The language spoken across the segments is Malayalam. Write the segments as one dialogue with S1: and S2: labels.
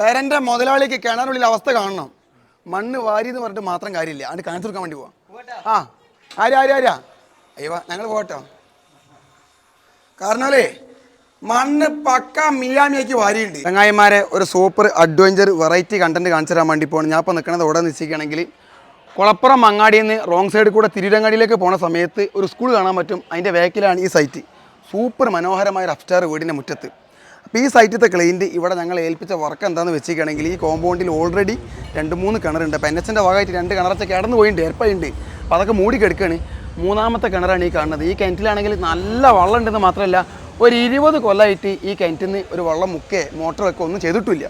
S1: പേരന്റെ മുതലാളിക്ക് കിണറുള്ളിൽ അവസ്ഥ കാണണം. മണ്ണ് വാരി എന്ന് പറഞ്ഞിട്ട് മാത്രം കാര്യമില്ല. അത് കാണിച്ചു കൊടുക്കാൻ വേണ്ടി പോവാം. ആ ആര് ആര് ആരാ? അയ്യോ ഞങ്ങൾ പോകട്ടോ കാരണമല്ലേ മണ്ണ് പക്ക മിയാമിയാക്കി വാരിയുണ്ട്. ചങ്ങായിമാരെ ഒരു സൂപ്പർ അഡ്വഞ്ചർ വെറൈറ്റി കണ്ടന്റ് കാണിച്ചു തരാൻ വേണ്ടി പോകണം ഞാൻ ഇപ്പോൾ നിൽക്കുന്നത് ഇവിടെ നിശ്ചയിക്കുകയാണെങ്കിൽ കുളപ്പുറം മങ്ങാടിയിൽ നിന്ന് റോങ് സൈഡിൽ കൂടെ തിരുരങ്ങാടിയിലേക്ക് പോണ സമയത്ത് ഒരു സ്കൂൾ കാണാൻ പറ്റും. അതിന്റെ വേക്കിലാണ് ഈ സൈറ്റ് സൂപ്പർ മനോഹരമായ ഒരു അപ്സ്റ്റാർ വീടിന്റെ മുറ്റത്ത്. അപ്പോൾ ഈ സൈറ്റിലത്തെ ക്ലൈന്റ് ഇവിടെ ഞങ്ങൾ ഏൽപ്പിച്ച വർക്ക് എന്താണെന്ന് വെച്ചിരിക്കുകയാണെങ്കിൽ ഈ കോമ്പൗണ്ടിൽ ഓൾറെഡി രണ്ട് മൂന്ന് കിണറുണ്ട് അപ്പോൾ എൻ എച്ചിന്റെ ഭാഗമായിട്ട് രണ്ട് കിണറച്ച കിടന്നു പോയിട്ടുണ്ട് ഏർപ്പായുണ്ട് അപ്പോൾ അതൊക്കെ മൂടി കിടക്കുകയാണ് മൂന്നാമത്തെ കിണറാണ് ഈ കാണുന്നത്. ഈ കിണറ്റിലാണെങ്കിൽ നല്ല വെള്ളം ഉണ്ടെന്ന് മാത്രമല്ല ഒരു ഇരുപത് കൊല്ലമായിട്ട് ഈ കിണറ്റിൽ നിന്ന് ഒരു വെള്ളം മുക്കേ മോട്ടറൊക്കെ ഒന്നും ചെയ്തിട്ടില്ല.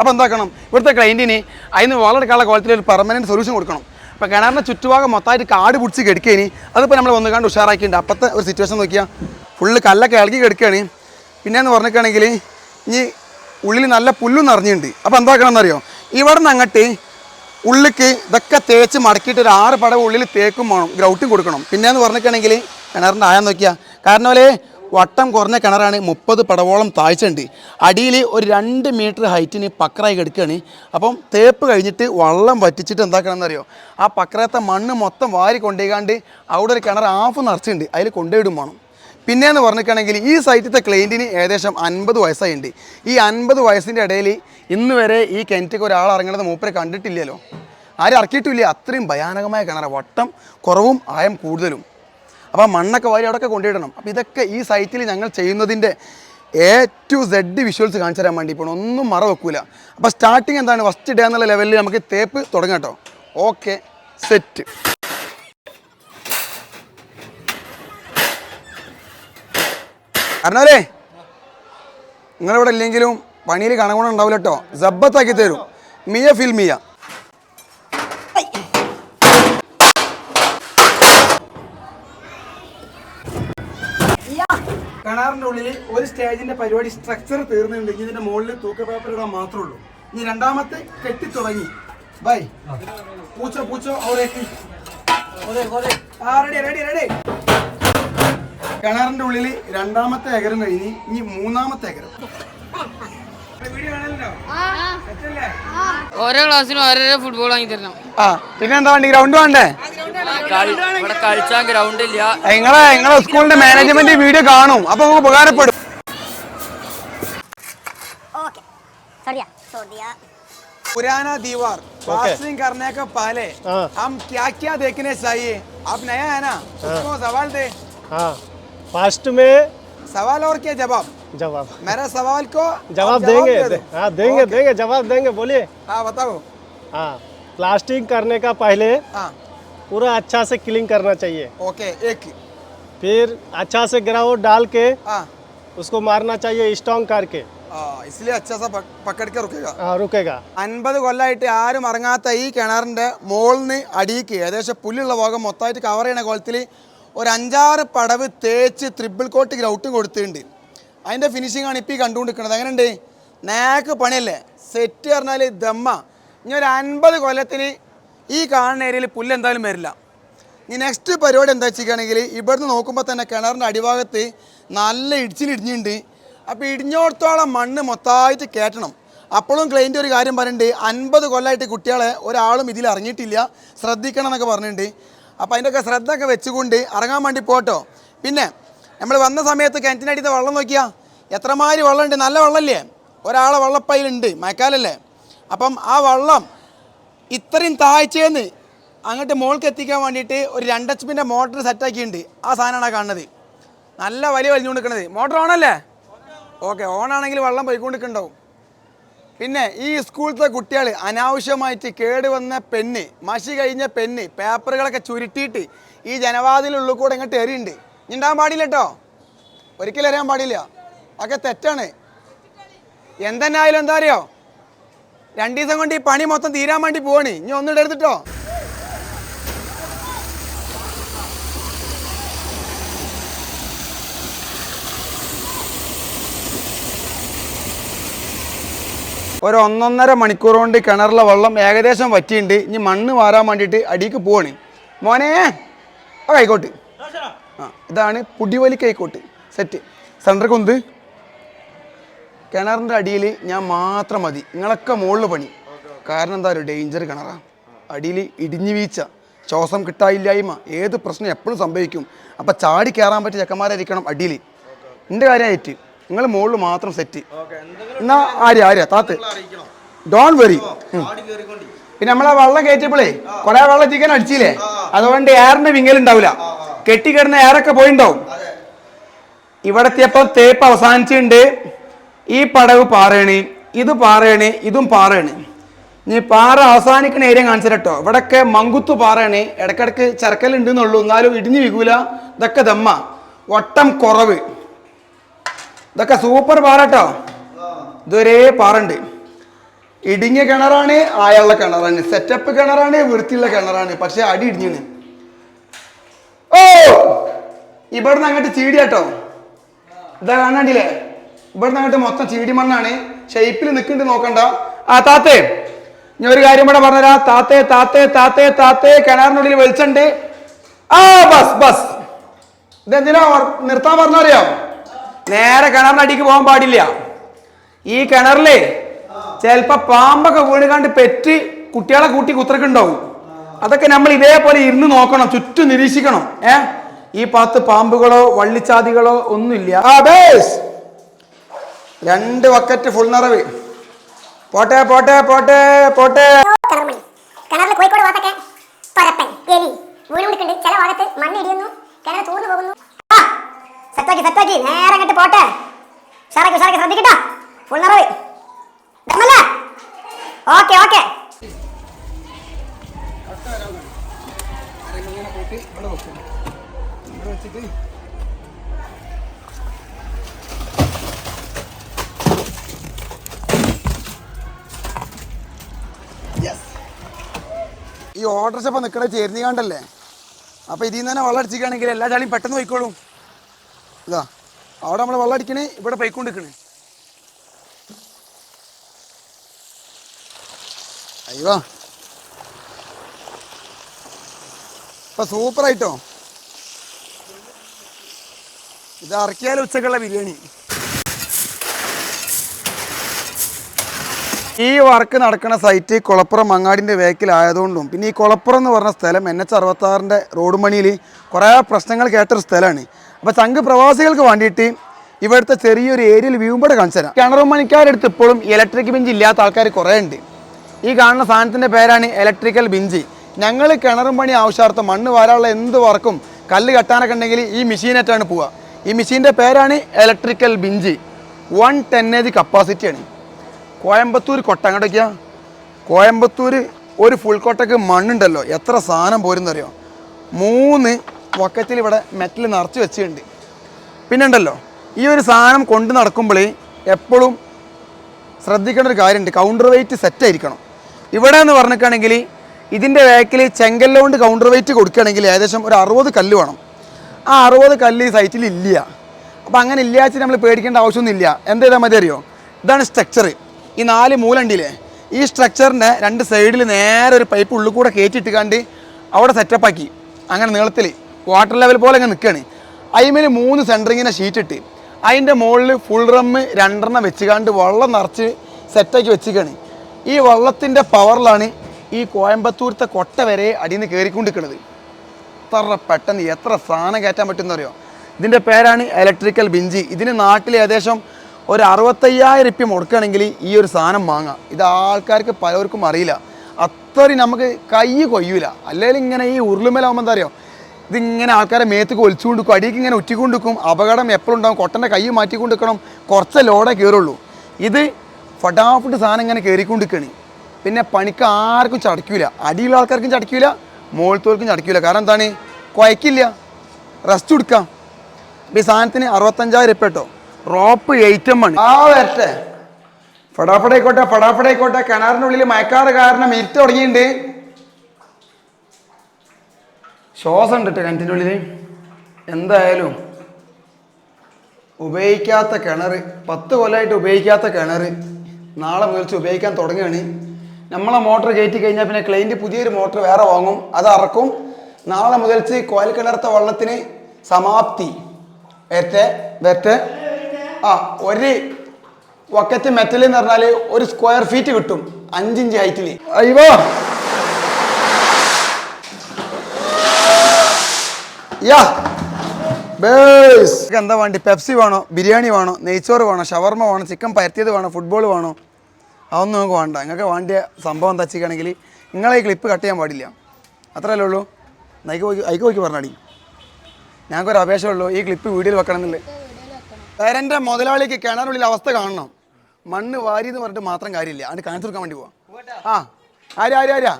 S1: അപ്പോൾ എന്താക്കണം ഇവിടുത്തെ ക്ലൈന്റിന് അതിന് വെള്ളം എടുക്കാനുള്ള ഒരു പെർമനന്റ് സൊല്യൂഷൻ കൊടുക്കണം. അപ്പോൾ കിണറിന്റെ ചുറ്റുഭാഗം മൊത്തമായിട്ട് കാട് പിടിച്ച് കെടുക്കുകയാണ് അതിപ്പോൾ നമ്മൾ ഒന്ന് കണ്ട് ഉഷാറാക്കിയിട്ടുണ്ട്. അപ്പോഴത്തെ ഒരു സിറ്റുവേഷൻ നോക്കിയാൽ ഫുള്ള് കല്ലൊക്കെ ഇളകി കിടക്കുകയാണ് പിന്നെയെന്ന് പറഞ്ഞിട്ടാണെങ്കിൽ ഇനി ഉള്ളിൽ നല്ല പുല്ലും നിറഞ്ഞിട്ടുണ്ട്. അപ്പോൾ എന്താക്കണം എന്നറിയോ ഇവിടെ നിന്ന് അങ്ങോട്ട് ഉള്ളിക്ക് ഇതൊക്കെ തേച്ച് മടക്കിയിട്ട് ഒരു ആറ് പടവ് ഉള്ളിൽ തേക്കും വേണം ഗ്രൗട്ടും കൊടുക്കണം. പിന്നെയെന്ന് പറഞ്ഞിട്ടാണെങ്കിൽ കിണറിന്റെ ആയം നോക്കിയാൽ കാരണം പോലെ വട്ടം കുറഞ്ഞ കിണറാണ് മുപ്പത് പടവോളം താഴ്ചയുണ്ട്. അടിയിൽ ഒരു രണ്ട് മീറ്റർ ഹൈറ്റിന് പക്രായി കിടക്കുകയാണ്. അപ്പം തേപ്പ് കഴിഞ്ഞിട്ട് വള്ളം വറ്റിച്ചിട്ട് എന്താക്കണം എന്നറിയോ ആ പക്രത്തെ മണ്ണ് മൊത്തം വാരി കൊണ്ടുപോയിക്കാണ്ട് അവിടെ ഒരു കിണർ ഹാഫ് നിറച്ചിട്ടുണ്ട്. അതിൽ കൊണ്ടുപോയിടും വേണം. പിന്നെയെന്ന് പറഞ്ഞിട്ടാണെങ്കിൽ ഈ സൈറ്റിലത്തെ ക്ലയന്റിന് ഏകദേശം അൻപത് വയസ്സായിട്ടുണ്ട് ഈ അൻപത് വയസ്സിന്റെ ഇടയിൽ ഇന്ന് വരെ ഈ കിണറ്റിക്ക് ഒരാൾ ഇറങ്ങണത് മൂപ്പരെ കണ്ടിട്ടില്ലല്ലോ. ആരും ഇറക്കിയിട്ടില്ല. അത്രയും ഭയാനകമായ കിണറ. വട്ടം കുറവും ആയം കൂടുതലും. അപ്പോൾ മണ്ണൊക്കെ വാരി അവിടെയൊക്കെ കൊണ്ടിടണം അപ്പോൾ ഇതൊക്കെ ഈ സൈറ്റിൽ ഞങ്ങൾ ചെയ്യുന്നതിന്റെ എ ടു സെഡ് വിഷ്വൽസ് കാണിച്ചു തരാൻ വേണ്ടി ഇപ്പോൾ ഒന്നും മറ വെക്കൂല അപ്പോൾ സ്റ്റാർട്ടിങ് എന്താണ്? ഫസ്റ്റ് ഡേ എന്നുള്ള ലെവലിൽ നമുക്ക് തേപ്പ് തുടങ്ങട്ടോ ഓക്കെ സെറ്റ് കാരണവരെ നിങ്ങളിവിടെ ഇല്ലെങ്കിലും പണിയിൽ കണകുണം ഉണ്ടാവില്ല കേട്ടോ ജബ്ബത്താക്കി തരും. മിയ ഫിൽ മിയ. കിണറിന്റെ ഉള്ളിൽ ഒരു സ്റ്റേജിന്റെ പരിപാടി സ്ട്രക്ചർ തീർന്നിട്ടുണ്ടെങ്കിൽ ഇതിന്റെ മുകളിൽ തൂക്ക പേപ്പർ ഇടാൻ മാത്രമേ ഉള്ളൂ. ഇനി രണ്ടാമത്തെ കെട്ടി തുടങ്ങി ബൈ. പൂച്ചോ പൂച്ചോ അവിടേക്ക് ആ റെഡി റെഡി റെഡി കിണറിന്റെ ഉള്ളിൽ രണ്ടാമത്തെ ഏകരം കഴിഞ്ഞ് ഇനി മൂന്നാമത്തെ ഏകരം വീഡിയോ കാണലുണ്ടോ സെറ്റല്ലേ
S2: ഓരോ ക്ലാസ്സിനും ഓരോരോ ഫുട്ബോൾ വാങ്ങി തരണം
S1: ആ പിന്നെ എന്താ വേണ്ടി ഗ്രൗണ്ട് വേണ്ടേ
S2: ഇവിടെ കളിച്ചാൻ ഗ്രൗണ്ട് ഇല്ല
S1: നിങ്ങളെ നിങ്ങളെ സ്കൂളിന്റെ മാനേജ്മെന്റ് വീഡിയോ കാണും അപ്പൊ നമുക്ക് ഉപകാരപ്പെടും
S3: ओके छोड़ दिया छोड़ दिया
S1: पुराना दीवार प्लास्टरिंग करने का पहले
S4: हाँ।
S1: हम क्या क्या देखने चाहिए आप नया है ना उसको सवाल दे
S4: हाँ फर्स्ट में
S1: सवाल और क्या जवाब
S4: जवाब
S1: मेरा सवाल को
S4: जवाब
S1: आप
S4: देंगे
S1: दे दो।
S4: हाँ देंगे
S1: ओके।
S4: देंगे जवाब देंगे बोलिए
S1: हाँ बताओ
S4: हाँ प्लास्टिक करने का पहले
S1: हाँ
S4: पूरा अच्छा से क्लीन करना चाहिए
S1: ओके एक
S4: फिर अच्छा से ग्राउंड डाल के
S1: हाँ
S4: उसको मारना चाहिए स्ट्रॉन्ग करके
S1: ആ, इसलिए अच्छा सा पक- पकड़ के रुकेगा
S4: हाँ रुकेगा
S1: അൻപത് കൊല്ലമായിട്ട് ആരും ഇറങ്ങാത്ത ഈ കിണറിൻ്റെ മുകളിന് അടിയിക്ക് ഏകദേശം പുല്ലുള്ള ഭാഗം മൊത്തമായിട്ട് കവർ ചെയ്യണ കോലത്തിൽ ഒരു അഞ്ചാറ് പടവ് തേച്ച് ത്രിബിൾ കോട്ട് ഗ്രൗട്ടും കൊടുത്തിട്ടുണ്ട്. അതിന്റെ ഫിനിഷിംഗ് ആണ് ഇപ്പോൾ ഈ കണ്ടുകൊണ്ടിരിക്കുന്നത്. അങ്ങനെയുണ്ട് നേക്ക് പണിയല്ലേ? സെറ്റ് പറഞ്ഞാൽ ദമ്മ. ഇനി ഒരു അൻപത് കൊല്ലത്തിന് ഈ കാണുന്ന ഏരിയയിൽ പുല്ല് എന്തായാലും വരില്ല. ഇനി നെക്സ്റ്റ് പരിപാടി എന്താ വെച്ചിരിക്കുകയാണെങ്കിൽ ഇവിടുന്ന് നോക്കുമ്പോൾ തന്നെ കിണറിന്റെ അടിഭാഗത്ത് നല്ല ഇടിച്ചിലിടിഞ്ഞിട്ടുണ്ട് അപ്പോൾ ഇടിഞ്ഞോടത്തോളം മണ്ണ് മൊത്തമായിട്ട് കയറ്റണം. അപ്പോഴും ക്ലൈന്റ് ഒരു കാര്യം പറയുന്നുണ്ട്. അൻപത് കൊല്ലമായിട്ട് കുട്ടികളെ ഒരാളും ഇതിൽ ഇറങ്ങിയിട്ടില്ല ശ്രദ്ധിക്കണം എന്നൊക്കെ പറഞ്ഞിട്ടുണ്ട്. അപ്പോൾ അതിന്റെയൊക്കെ ശ്രദ്ധ ഒക്കെ വെച്ചുകൊണ്ട് ഇറങ്ങാൻ വേണ്ടി പോട്ടോ. പിന്നെ നമ്മൾ വന്ന സമയത്ത് കിണറ്റിനടിയത്തെ വെള്ളം നോക്കിയാൽ എത്രമാതിരി വെള്ളമുണ്ട്. നല്ല വെള്ളമല്ലേ? ഒരാളെ വെള്ളപ്പയിലുണ്ട്. മഴക്കാലല്ലേ? അപ്പം ആ വെള്ളം ഇത്രയും താഴ്ചയെന്ന് അങ്ങോട്ട് മോൾക്ക് എത്തിക്കാൻ വേണ്ടിയിട്ട് ഒരു രണ്ട് എച്ച് പിന്റെ മോട്ടർ സെറ്റാക്കിയിട്ടുണ്ട് ആ സാധനമാണ് കാണുന്നത്. നല്ല വലിയ വലിഞ്ഞുകൊണ്ട് നിൽക്കുന്നത് മോട്ടർ ഓണല്ലേ? ഓക്കെ ഓണാണെങ്കിൽ വെള്ളം പോയിക്കൊണ്ടിരിക്കുന്നുണ്ടാവും. പിന്നെ ഈ സ്കൂളിലത്തെ കുട്ടികൾ അനാവശ്യമായിട്ട് കേടുവന്ന പെണ്ണ് മഷി കഴിഞ്ഞ പെണ്ണ് പേപ്പറുകളൊക്കെ ചുരുട്ടിയിട്ട് ഈ ജനവാതിലുള്ളിൽ കൂടെ ഇങ്ങോട്ട് എറിയുണ്ട്. ഉണ്ടാകാൻ പാടില്ല കേട്ടോ ഒരിക്കലും എറിയാൻ പാടില്ല. ഒക്കെ തെറ്റാണ്. എന്തെന്നായാലും എന്താ അറിയോ? രണ്ടു ദിവസം കൊണ്ട് ഈ പണി മൊത്തം തീരാൻ വേണ്ടി പോവാണ്. ഇനി ഒന്നും ഇടരുത്തിട്ടോ ഒരു ഒന്നൊന്നര മണിക്കൂർ കൊണ്ട് കിണറിലെ വെള്ളം ഏകദേശം വറ്റിയിട്ടുണ്ട് ഇനി മണ്ണ് വാരാൻ വേണ്ടിയിട്ട് അടിക്ക് പോവാണ്. മോനെ ആ കൈക്കോട്ട്. ആ ഇതാണ് പുടിവലി കൈക്കോട്ട്. സെറ്റ് സെന്റർ കുന്ത് കിണറിന്റെ അടിയിൽ ഞാൻ മാത്രം മതി. നിങ്ങളൊക്കെ മുകളിൽ പണി. കാരണം എന്താ ഒരു ഡേഞ്ചർ കിണറാ. അടിയിൽ ഇടിഞ്ഞു വീഴ്ച. ശ്വാസം കിട്ടായില്ലായ്മ ഏത് പ്രശ്നം എപ്പോഴും സംഭവിക്കും. അപ്പം ചാടി കയറാൻ പറ്റിയ ചെക്കന്മാരായിരിക്കണം അടിയിൽ. എന്റെ കാര്യമായിട്ട് നിങ്ങൾ മുകളിൽ മാത്രം സെറ്റ് എന്നാ ആര്യ ആര്യ താത്ത്. ഡോൺ വെറി പിന്നെ നമ്മളെ വെള്ളം കയറ്റിയപ്പോഴേ കുറെ വെള്ളം ചിക്കൻ അടിച്ചില്ലേ? അതുകൊണ്ട് എയറിന്റെ വിങ്ങലുണ്ടാവില്ല കെട്ടിക്കിടന്ന എയറൊക്കെ പോയിണ്ടാവും. ഇവിടെ എത്തിയപ്പോ തേപ്പ് അവസാനിച്ചിട്ടുണ്ട്. ഈ പടവ് പാറയാണ് ഇത് പാറയാണ് ഇതും പാറയാണ്. ഇനി പാറ അവസാനിക്കുന്ന ഏരിയ കാണിച്ചു കേട്ടോ ഇവിടൊക്കെ മങ്കുത്തു പാറയാണ്. ഇടക്കിടക്ക് ചരക്കലുണ്ട് എന്നുള്ളൂ. എന്നാലും ഇടിഞ്ഞു വീകൂല. ഇതൊക്കെ ദമ്മ. വട്ടം കുറവ്. ഇതൊക്കെ സൂപ്പർ പാറ കേട്ടോ ഇതൊരേ പാറുണ്ട്. ഇടിഞ്ഞ കിണറാണ് ആയുള്ള കിണറാണ്. സെറ്റപ്പ് കിണറാണ് വൃത്തിയുള്ള കിണറാണ്. പക്ഷെ അടി ഇടിഞ്ഞു ഓ! ഇവിടുന്ന് അങ്ങോട്ട് ചീടി കേട്ടോ ഇതാ കാണാണ്ടില്ലേ ഇവിടുന്ന് അങ്ങോട്ട് മൊത്തം ചീടി മണ്ണാണ്. ഷെയ്പ്പിൽ നിൽക്കുന്നുണ്ട് നോക്കണ്ട ആ താത്തേ. ഞാൻ ഒരു കാര്യം കൂടെ പറഞ്ഞുതരാ താത്തേ താത്തേ താത്തേ താത്തേ കിണറിനുള്ളിൽ വെളിച്ചുണ്ട്. ആ ബസ് ബസ്. ഇതെന്തിനാ നിർത്താൻ പറഞ്ഞറിയോ നേരെ കിണറിന്റെ അടിക്ക് പോകാൻ പാടില്ല. ഈ കിണറിലേ ചിലപ്പോ പാമ്പൊക്കെ വീണ് കണ്ട് പെറ്റ് കുട്ടികളെ കൂട്ടി കുത്രക്കുണ്ടാവും അതൊക്കെ നമ്മൾ ഇതേപോലെ ഇരുന്ന് നോക്കണം ചുറ്റും നിരീക്ഷിക്കണം. ഏ? ഈ പാത്ത് പാമ്പുകളോ വള്ളിച്ചാതികളോ ഒന്നുമില്ല. ആ രണ്ട് വക്കറ്റ് ഫുൾ നിറവ്. പോട്ടെ പോട്ടെ പോട്ടെ പോട്ടെ
S3: കിണർമണി കിണറിൽ കോഴിക്കോട് ഭാഗത്തൊക്കെ പരപ്പൻ എലി വീണ് കൊടുക്കുന്നുണ്ട് ചില ഭാഗത്ത് മണ്ണ് ഇടിയുന്നു കിണർ തൂർന്നു പോകുന്നു ആ, സെറ്റാക്കി സെറ്റാക്കി നേരെ അങ്ങോട്ട് പോട്ടെ? ഉഷാറാക്കി ഉഷാറാക്കി ശ്രദ്ധിക്കട്ടോ. ഫുൾ നിറവ്. Okay okay.
S1: ഈ ഓർഡർസ് ഇപ്പൊ നിക്കണ ചേരുന്ന കണ്ടല്ലേ അപ്പൊ ഇതിൽ നിന്ന് തന്നെ വെള്ളം അടിച്ചിക്കുകയാണെങ്കിൽ എല്ലാ ചാളിയും പെട്ടെന്ന് പോയിക്കോളും. ഇതാ. അവിടെ നമ്മൾ വെള്ളം അടിക്കണേ ഇവിടെ പൈക്കൊണ്ടിരിക്കണേ അയ്യോ. ഇപ്പൊ സൂപ്പറായിട്ടോ ഇത് ഇറക്കിയാലും ഉച്ചക്കുള്ള ബിരിയാണി. ഈ വർക്ക് നടക്കുന്ന സൈറ്റ് കുളപ്പുറം മങ്ങാടിന്റെ വേക്കിലായതുകൊണ്ടും പിന്നെ ഈ കുളപ്പുറം എന്ന് പറഞ്ഞ സ്ഥലം എൻ എച്ച് അറുപത്താറിന്റെ റോഡ് മണിയിൽ കുറേ പ്രശ്നങ്ങൾ കേട്ടൊരു സ്ഥലമാണ്. അപ്പോൾ ചങ്ക് പ്രവാസികൾക്ക് വേണ്ടിയിട്ട് ഇവിടുത്തെ ചെറിയൊരു ഏരിയയിൽ വ്യൂമ്പോടെ കാണിച്ചു തരാം കിണറുമണിക്കാരെടുത്ത് ഇപ്പോഴും ഇലക്ട്രിക് ബിഞ്ച് ഇല്ലാത്ത ആൾക്കാർ കുറേ ഉണ്ട്. ഈ കാണുന്ന സാധനത്തിന്റെ പേരാണ് ഇലക്ട്രിക്കൽ ബിഞ്ച് ഞങ്ങൾ കിണറും പണി ആവശ്യാർത്ഥം മണ്ണ് വാരാനുള്ള എന്ത് വർക്കും കല്ല് കെട്ടാനൊക്കെ ഉണ്ടെങ്കിൽ ഈ മെഷീനായിട്ടാണ് പോവുക. ഈ മെഷീന്റെ പേരാണ് ഇലക്ട്രിക്കൽ ബിഞ്ച് വൺ ടെൻ എ ജി കപ്പാസിറ്റിയാണ് കോയമ്പത്തൂർ കൊട്ട അങ്ങോട്ടേക്കാ. കോയമ്പത്തൂർ ഒരു ഫുൾ കൊട്ടക്ക് മണ്ണുണ്ടല്ലോ. എത്ര സാധനം പോരുന്നറിയോ? മൂന്ന് വക്കത്തിൽ ഇവിടെ മെറ്റൽ നിറച്ച് വെച്ചിട്ടുണ്ട്. പിന്നെ ഉണ്ടല്ലോ ഈ ഒരു സാധനം കൊണ്ട് നടക്കുമ്പോൾ എപ്പോഴും ശ്രദ്ധിക്കേണ്ട ഒരു കാര്യമുണ്ട്. കൗണ്ടർ വെയിറ്റ് സെറ്റ് ആയിരിക്കണം. ഇവിടെ എന്ന് പറഞ്ഞിട്ടാണെങ്കിൽ ഇതിന്റെ വേക്കിൽ ചെങ്കല്ല കൊണ്ട് കൗണ്ടർ വെയിറ്റ് കൊടുക്കുകയാണെങ്കിൽ ഏകദേശം ഒരു അറുപത് കല്ല് വേണം. ആ അറുപത് കല്ല് ഈ സൈറ്റിൽ ഇല്ല. അപ്പോൾ അങ്ങനെ ഇല്ലാച്ച് നമ്മൾ പേടിക്കേണ്ട ആവശ്യമൊന്നുമില്ല. എന്ത് ചെയ്താൽ മതി അറിയോ? ഇതാണ് സ്ട്രക്ചർ ഈ നാല് മൂലണ്ടില്ലേ? ഈ സ്ട്രക്ചറിന്റെ രണ്ട് സൈഡിൽ നേരെ ഒരു പൈപ്പ് ഉള്ളിൽ കൂടെ കയറ്റിയിട്ടിക്കാണ്ട് അവിടെ സെറ്റപ്പാക്കി അങ്ങനെ നീളത്തിൽ വാട്ടർ ലെവൽ പോലെ അങ്ങ് നിൽക്കുകയാണ് അതിമേൽ മൂന്ന് സെന്ററിങ്ങിനെ ഷീറ്റ് ഇട്ട്. അതിന്റെ മുകളിൽ ഫുൾ റമ്മ് രണ്ടെണ്ണം വെച്ചുകാണ്ട് വെള്ളം നിറച്ച് സെറ്റാക്കി വെച്ചിരിക്കുകയാണ് ഈ വെള്ളത്തിന്റെ പവറിലാണ് ഈ കോയമ്പത്തൂരത്തെ കൊട്ട വരെ അടിയിൽ നിന്ന് കയറിക്കൊണ്ടിരിക്കുന്നത് എത്ര പെട്ടെന്ന് എത്ര സാധനം കയറ്റാൻ പറ്റുമെന്ന് അറിയോ ഇതിന്റെ പേരാണ് ഇലക്ട്രിക്കൽ ബിഞ്ചി ഇതിന് നാട്ടിൽ ഏകദേശം ഒരു അറുപത്തയ്യായിരം റുപ്യ മുടക്കുകയാണെങ്കിൽ ഈ ഒരു സാധനം വാങ്ങാം. ഇത് ആൾക്കാർക്ക് പലർക്കും അറിയില്ല. അത്രയും നമുക്ക് കൈ കൊയ്യൂല. അല്ലെങ്കിൽ ഇങ്ങനെ ഈ ഉരുളുമേലാവുമ്പോൾ എന്താ അറിയോ ഇതിങ്ങനെ ആൾക്കാരെ മേത്തേക്ക് ഒലിച്ചുകൊണ്ട് നിൽക്കും അടിയിലേക്ക് ഇങ്ങനെ ഉറ്റിക്കൊണ്ട് നിൽക്കും അപകടം എപ്പോഴും ഉണ്ടാകും കൊട്ടന്റെ കൈ മാറ്റിക്കൊണ്ട് നിൽക്കണം കുറച്ച് ലോഡേ കയറുള്ളൂ. ഇത് ഫടാഫട്ട് സാധനം ഇങ്ങനെ കയറിക്കൊണ്ടിരിക്കുകയാണ് പിന്നെ പണിക്ക് ആർക്കും ചടയ്ക്കൂല. അടിയുള്ള ആൾക്കാർക്കും ചടയ്ക്കൂല മുകളിൽത്തോർക്കും ചടയ്ക്കൂല. കാരണം എന്താണ്? കുഴക്കില്ല റെസ്റ്റ് കൊടുക്കാം ഈ സാധനത്തിന് അറുപത്തഞ്ചായിരം രൂപ കേട്ടോ. റോപ്പ് എയ്റ്റം ആണ്. ആ വരട്ടെ. ഫടാഫടായിക്കോട്ടെ ഫടാഫടായിക്കോട്ടെ. കിണറിനുള്ളിൽ മയക്കാറ് കാരണം ഇരുട്ട് തുടങ്ങിയിട്ടുണ്ട്. ശ്വാസം ഉണ്ട് കിണറ്റിന്റെ ഉള്ളിൽ എന്തായാലും ഉപയോഗിക്കാത്ത കിണർ പത്ത് കൊല്ലമായിട്ട് ഉപയോഗിക്കാത്ത കിണർ നാളെ മുതൽച്ച് ഉപയോഗിക്കാൻ തുടങ്ങുകയാണ്. നമ്മളെ മോട്ടർ കയറ്റി കഴിഞ്ഞാൽ പിന്നെ ക്ലൈന്റ് പുതിയൊരു മോട്ടർ വേറെ വാങ്ങും. അത് അറക്കും. നാളെ മുതൽച്ച് കോയൽ കിണർത്ത വള്ളത്തിന് സമാപ്തി. വെറ്റെ വെറ്റെ ആ ഒരു വക്കത്തെ മെറ്റൽ എന്ന് പറഞ്ഞാൽ ഒരു സ്ക്വയർ ഫീറ്റ് കിട്ടും അഞ്ചിഞ്ച് ഹൈറ്റിൽ അയ്യോ! യാ. ബേസ് എന്താ വേണ്ടി? പെപ്സി വേണോ? ബിരിയാണി വേണോ? നെയ്ച്ചോറ് വേണോ? ഷവർമ വേണോ? ചിക്കൻ പരത്തിയത് വേണോ? ഫുട്ബോൾ വേണോ? അതൊന്നും നിങ്ങൾക്ക് വേണ്ട. നിങ്ങൾക്ക് വേണ്ടിയ സംഭവം വെച്ചിട്ടാണെങ്കിൽ നിങ്ങളെ ഈ ക്ലിപ്പ് കട്ട് ചെയ്യാൻ പാടില്ല. അത്രയല്ലേ ഉള്ളൂ? നൈക്ക് പോയി ഐക്ക് പോയി പറഞ്ഞാടി. ഞങ്ങൾക്കൊരു അപേക്ഷയുള്ളൂ ഈ ക്ലിപ്പ് വീഡിയോയിൽ വെക്കണം എന്നുള്ളത് പേരന്റെ മുതലാളിക്ക് കിണറുള്ളിൽ അവസ്ഥ കാണണം. മണ്ണ് വാരി എന്ന് പറഞ്ഞിട്ട് മാത്രം കാര്യമില്ല. അതിന് കാണിച്ചു കൊടുക്കാൻ വേണ്ടി പോവാം. ആ ആരാ ആരാ ആരാ?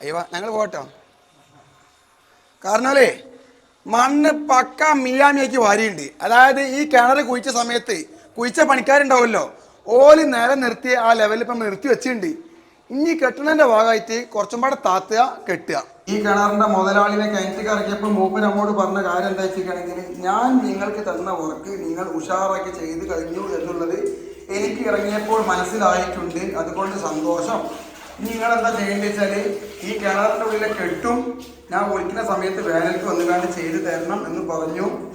S1: അയ്യോ ഞങ്ങൾ പോകട്ടോ. കാരണമല്ലേ മണ്ണ് പക്ക മിയാമിയാക്കി വാരിയുണ്ട്. അതായത് ഈ കിണർ കുഴിച്ച സമയത്ത് കുഴിച്ച പണിക്കാരുണ്ടാവുമല്ലോ. ഓൽ നേരെ നിർത്തി ആ ലെവലിൽ ഇപ്പം നിർത്തി വെച്ചിട്ടുണ്ട്. ഇനി കെട്ടുന്നതിന്റെ ഭാഗമായിട്ട് കുറച്ചും പാടെ താത്തുക കെട്ടുക. ഈ കിണറിന്റെ മുതലാളിനെ കയറ്റി ഇറക്കിയപ്പോൾ മൂപ്പൻ നമ്മോട് പറഞ്ഞ കാര്യം എന്താ വെച്ചിട്ടുണ്ടെങ്കിൽ ഞാൻ നിങ്ങൾക്ക് തന്ന വർക്ക് നിങ്ങൾ ഉഷാറാക്കി ചെയ്ത് കഴിഞ്ഞു എന്നുള്ളത് എനിക്ക് ഇറങ്ങിയപ്പോൾ മനസ്സിലായിട്ടുണ്ട്. അതുകൊണ്ട് സന്തോഷം. നിങ്ങൾ എന്താ ചെയ്യേണ്ടത് വെച്ചാൽ ഈ കിണറിന്റെ ഉള്ളിലെ കെട്ടും ഞാൻ ഒഴിക്കുന്ന സമയത്ത് വേനൽക്ക് വന്നുകാണ്ട് ചെയ്ത് തരണം എന്ന് പറഞ്ഞു.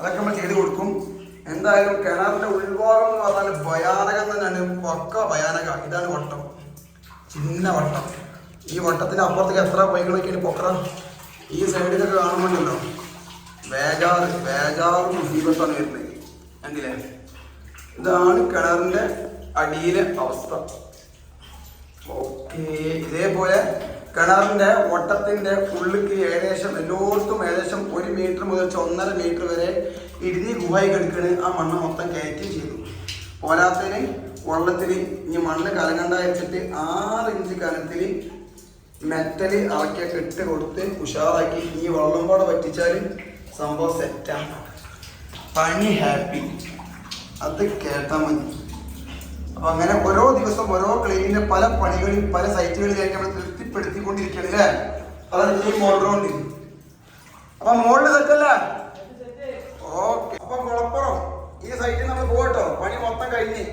S1: അതൊക്കെ നമ്മൾ ചെയ്ത് കൊടുക്കും. എന്തായാലും കിണറിന്റെ ഉൾഭാഗം എന്ന് പറഞ്ഞാൽ ഭയാനകം തന്നെയാണ്. പക്ക ഭയാനക. ഇതാണ് വട്ടം. ചിന്ന വട്ടം. ഈ വട്ടത്തിന്റെ അപ്പുറത്തേക്ക് എത്ര പൈകളൊക്കെയാണ് പൊക്കറ? ഈ സൈഡിലൊക്കെ കാണുമ്പോണ്ടല്ലോ. വേജാറ് വേജാറ് മുസീബത്താണ് വരുന്നത്. കണ്ടില്ലേ? ഇതാണ് കിണറിന്റെ അടിയിലെ അവസ്ഥ. ഇതേപോലെ കിണറിന്റെ ഓട്ടത്തിന്റെ ഉള്ളിക്ക് ഏകദേശം എല്ലായിടത്തും ഏകദേശം ഒരു മീറ്റർ മുതൽ ഒന്നര മീറ്റർ വരെ ഇടിഞ്ഞ് ഗുഹായി കിടക്കണ്. ആ മണ്ണ് മൊത്തം കയറ്റി ചെയ്തു. പോരാത്തതിന് വെള്ളത്തിൽ ഇനി മണ്ണ് കലങ്ങണ്ട വെച്ചിട്ട് ആറ് ഇഞ്ച് കനത്തിൽ മെറ്റൽ ഇളക്കിയ കെട്ട് കൊടുത്ത് ഉഷാറാക്കി ഈ വെള്ളം കൂടെ പറ്റിച്ചാൽ സംഭവം സെറ്റാണ് പണി ഹാപ്പി അത് കേട്ടാൽ മതി. അപ്പൊ അങ്ങനെ ഓരോ ദിവസം ഓരോ ക്ലീനിന്റെ പല പണികളിൽ പല സൈറ്റുകളിലേക്ക് നമ്മൾ അല്ലേ? അതാണ് ഈ മോഡലുണ്ട് അപ്പൊ മോളിൽ തെറ്റല്ല ഓക്കെ അപ്പൊ കുളപ്പുറം ഈ സൈറ്റിൽ നമ്മൾ പോകട്ടോ. പണി മൊത്തം കഴിഞ്ഞ്.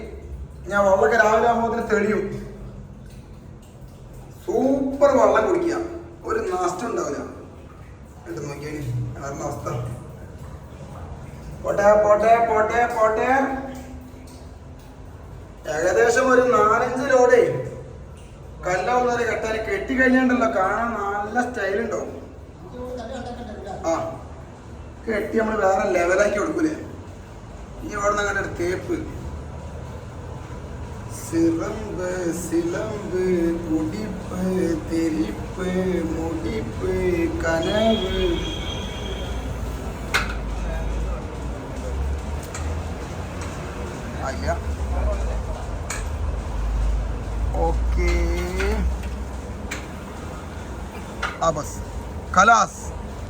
S1: ഞാൻ വെള്ളമൊക്കെ രാവിലെ ആകുമ്പോൾ തെളിയും. സൂപ്പർ വെള്ളം കുടിക്കുക. ഒരു നാസ്റ്റം ഉണ്ടാവില്ല. നോക്കിയാൽ കിണറിന്റെ അവസ്ഥ. പോട്ടെ പോട്ടെ പോട്ടെ പോട്ടെ. ഏകദേശം ഒരു നാലഞ്ച് ലോഡേ കല്ലാവുന്നവരെ കെട്ടാൻ കെട്ടി കഴിഞ്ഞിട്ടുണ്ടല്ലോ. കാണാൻ നല്ല സ്റ്റൈൽ ഉണ്ടാവും. ആ കെട്ടി നമ്മൾ വേറെ ലെവലാക്കി കൊടുക്കൂലേ. ഇനി അവിടെ നിന്ന് അങ്ങോട്ട് തേപ്പ്. സിറമ്പ് സിലമ്പ് കുടിപ്പ് തെരിപ്പ് മുടിപ്പ് കനവ്. Abbas. Kalas.